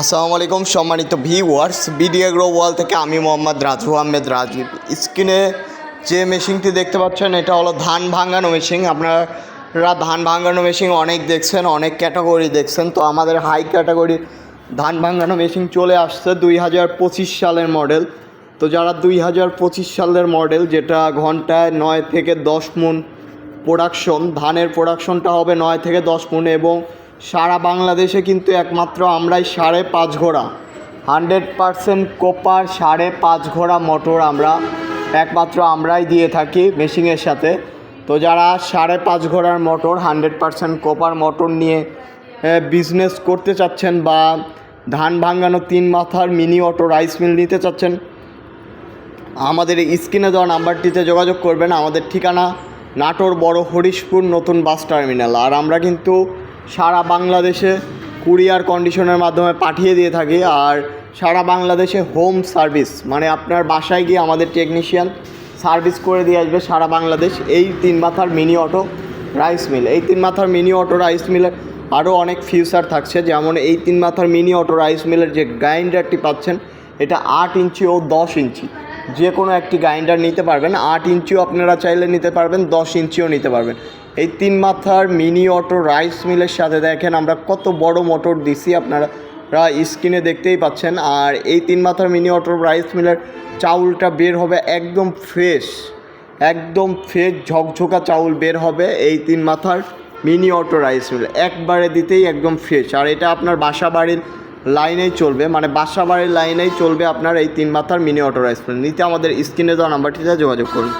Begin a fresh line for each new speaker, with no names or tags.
আসসালামু আলাইকুম সম্মানিত ভিউয়ার্স, বিডিএ গ্রো ওয়াল থেকে আমি মোহাম্মদ রাজু আহমেদ রাজীব। স্ক্রিনে যে মেশিনটি দেখতে পাচ্ছেন, এটা হলো ধান ভাঙানো মেশিন। আপনারা ধান ভাঙানো মেশিন অনেক দেখছেন, অনেক ক্যাটাগরি দেখছেন। তো আমাদের হাই ক্যাটাগরির ধান ভাঙানো মেশিন চলে আসছে দুই হাজার পঁচিশ সালের মডেল। তো যারা দুই হাজার পঁচিশ সালের মডেল, যেটা ঘন্টায় নয় থেকে দশ মন প্রোডাকশন ধানের প্রোডাকশনটা হবে নয় থেকে দশ মন এবং সারা বাংলাদেশে কিন্তু একমাত্র আমরাই সাড়ে পাঁচ ঘোড়া। হান্ড্রেড পারসেন্ট কোপার সাড়ে পাঁচ ঘোড়া মোটর আমরা, একমাত্র আমরাই দিয়ে থাকি মেশিনের সাথে। তো যারা সাড়ে পাঁচ ঘোড়ার motor, hundred percent copper motor নিয়ে বিজনেস করতে চাচ্ছেন বা ধান ভাঙানো তিন মাথার মিনি অটো রাইস মিল নিতে চাচ্ছেন, আমাদের স্ক্রিনে দেওয়া নাম্বারটিতে যোগাযোগ করবেন। আমাদের ঠিকানা নাটোর বড় হরিশপুর নতুন বাস টার্মিনাল। আর আমরা কিন্তু সারা বাংলাদেশে কুরিয়ার কন্ডিশনের মাধ্যমে পাঠিয়ে দিয়ে থাকি আর সারা বাংলাদেশে হোম সার্ভিস মানে আপনার বাসায় গিয়ে আমাদের টেকনিশিয়ান সার্ভিস করে দিয়ে আসবে সারা বাংলাদেশ। এই তিন মাথার মিনি অটো রাইস মিল এই তিন মাথার মিনি অটো রাইস মিলের আরও অনেক ফিউচার থাকছে। যেমন এই তিন মাথার মিনি অটো রাইস মিলের যে গ্রাইন্ডারটি পাচ্ছেন, এটা আট ইঞ্চি ও দশ ইঞ্চি। যে কোনো একটি গ্রাইন্ডার নিতে পারবেন। আট ইঞ্চিও আপনারা চাইলে নিতে পারবেন, দশ ইঞ্চিও নিতে পারবেন। এই তিন মাথার মিনি অটো রাইস মিলের সাথে দেখেন আমরা কত বড় মোটর দিছি আপনারা স্ক্রিনে দেখতেই পাচ্ছেন। আর এই তিন মাথার মিনি অটো রাইস মিলের চাউলটা বের হবে একদম ফ্রেশ একদম ফ্রেশ ঝকঝকা চাউল বের হবে এই তিন মাথার মিনি অটো রাইস মিল। একবারে দিতেই একদম ফ্রেশ। আর এটা আপনার বাসা বাড়ির লাইনেই চলবে মানে বাসা বাড়ির লাইনেই চলবে আপনার এই তিন মাথার মিনি অটো রাইস মিল। নিতে আমাদের স্ক্রিনে দেওয়া নাম্বারটিতে যোগাযোগ করুন।